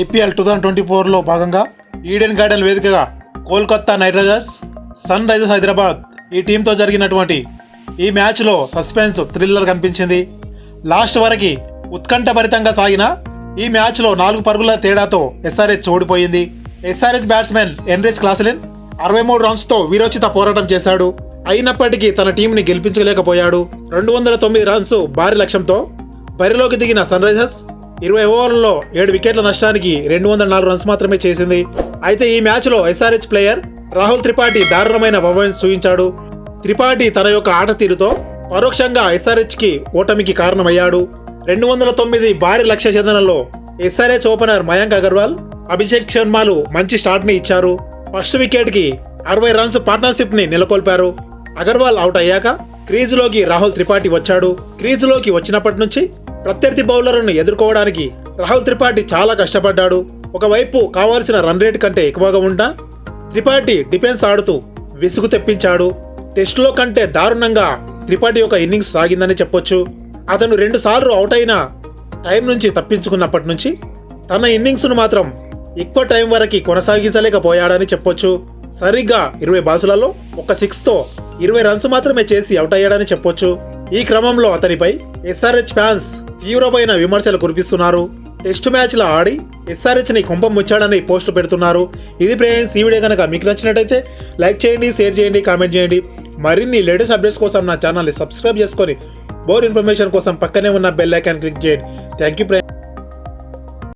IPL two thousand twenty ఫోర్లో భాగంగా Eden Garden వేదికగా Kolkata Knight Riders Sunrisers Hyderabad ఈ టీంతో జరిగినటువంటి ఈ మ్యాచ్లో సస్పెన్స్ థ్రిల్లర్ కనిపించింది. లాస్ట్ వరకు ఉత్కంఠభరితంగా సాగిన ఈ మ్యాచ్లో నాలుగు పరుగుల తేడాతో ఎస్ఆర్హెచ్ ఓడిపోయింది. ఎస్ఆర్హెచ్ బ్యాట్స్మెన్ ఎన్రిచ్ క్లాసలిన్ అరవై మూడు రన్స్తో వీరోచిత పోరాటం చేశాడు. అయినప్పటికీ తన టీంని గెలిపించలేకపోయాడు. రెండు వందల తొమ్మిది రన్స్ భారీ లక్ష్యంతో బరిలోకి దిగిన సన్ రైజర్స్ ఇరవై ఓవర్లలో ఏడు వికెట్ల నష్టానికి రెండు వందల నాలుగు రన్స్ మాత్రమే చేసింది. అయితే ఈ మ్యాచ్లో ఎస్ఆర్హెచ్ ప్లేయర్ రాహుల్ త్రిపాఠి దారుణమైన పర్ఫార్మెన్స్ చూపించాడు త్రిపాఠి తన యొక్క ఆట తీరుతో పరోక్షంగా ఎస్ఆర్హెచ్కి ఓటమికి కారణమయ్యాడు. రెండు వందల తొమ్మిది భారీ లక్ష్య ఛేదనలో ఎస్ఆర్హెచ్ ఓపెనర్ మయాంక్ అగర్వాల్ అభిషేక్ శర్మలు మంచి స్టార్ట్ని ఇచ్చారు. ఫస్ట్ వికెట్కి అరవై రన్స్ పార్ట్నర్షిప్ని నెలకొల్పారు. అగర్వాల్ అవుట్ అయ్యాక క్రీజులోకి రాహుల్ త్రిపాఠి వచ్చాడు. క్రీజులోకి వచ్చినప్పటి నుంచి ప్రత్యర్థి బౌలర్లను ఎదుర్కోవడానికి రాహుల్ త్రిపాఠి చాలా కష్టపడ్డాడు. ఒకవైపు కావాల్సిన రన్ రేట్ కంటే ఎక్కువగా ఉంటా త్రిపాఠి డిఫెన్స్ ఆడుతూ విసుగు తెప్పించాడు. టెస్టులో కంటే దారుణంగా త్రిపాఠి యొక్క ఇన్నింగ్స్ సాగిందని చెప్పొచ్చు. అతను రెండుసార్లు అవుట్ అయిన టైం నుంచి తప్పించుకున్నప్పటి నుంచి తన ఇన్నింగ్స్ను మాత్రం ఎక్కువ టైం వరకు కొనసాగించలేకపోయాడని చెప్పొచ్చు. సరిగ్గా ఇరవై బాసులలో ఒక సిక్స్తో ఇరవై రన్స్ మాత్రమే చేసి అవుట్ అయ్యాడని చెప్పొచ్చు. ఈ క్రమంలో అతనిపై ఎస్ఆర్హెచ్ ఫ్యాన్స్ తీవ్రమైన విమర్శలు కురిపిస్తున్నారు. టెస్ట్ మ్యాచ్లో ఆడి ఎస్ఆర్హెచ్ని కుంభం ముచ్చాడని పోస్టు పెడుతున్నారు. ఇది ఫ్రెండ్స్ ఈ వీడియో కనుక మీకు నచ్చినట్టయితే లైక్ చేయండి షేర్ చేయండి కామెంట్ చేయండి. మరిన్ని లేటెస్ట్ అప్డేట్స్ కోసం నా ఛానల్ని సబ్స్క్రైబ్ చేసుకొని బోర్ ఇన్ఫర్మేషన్ కోసం పక్కనే ఉన్న బెల్ ఐకాన్ క్లిక్ చేయండి. Thank you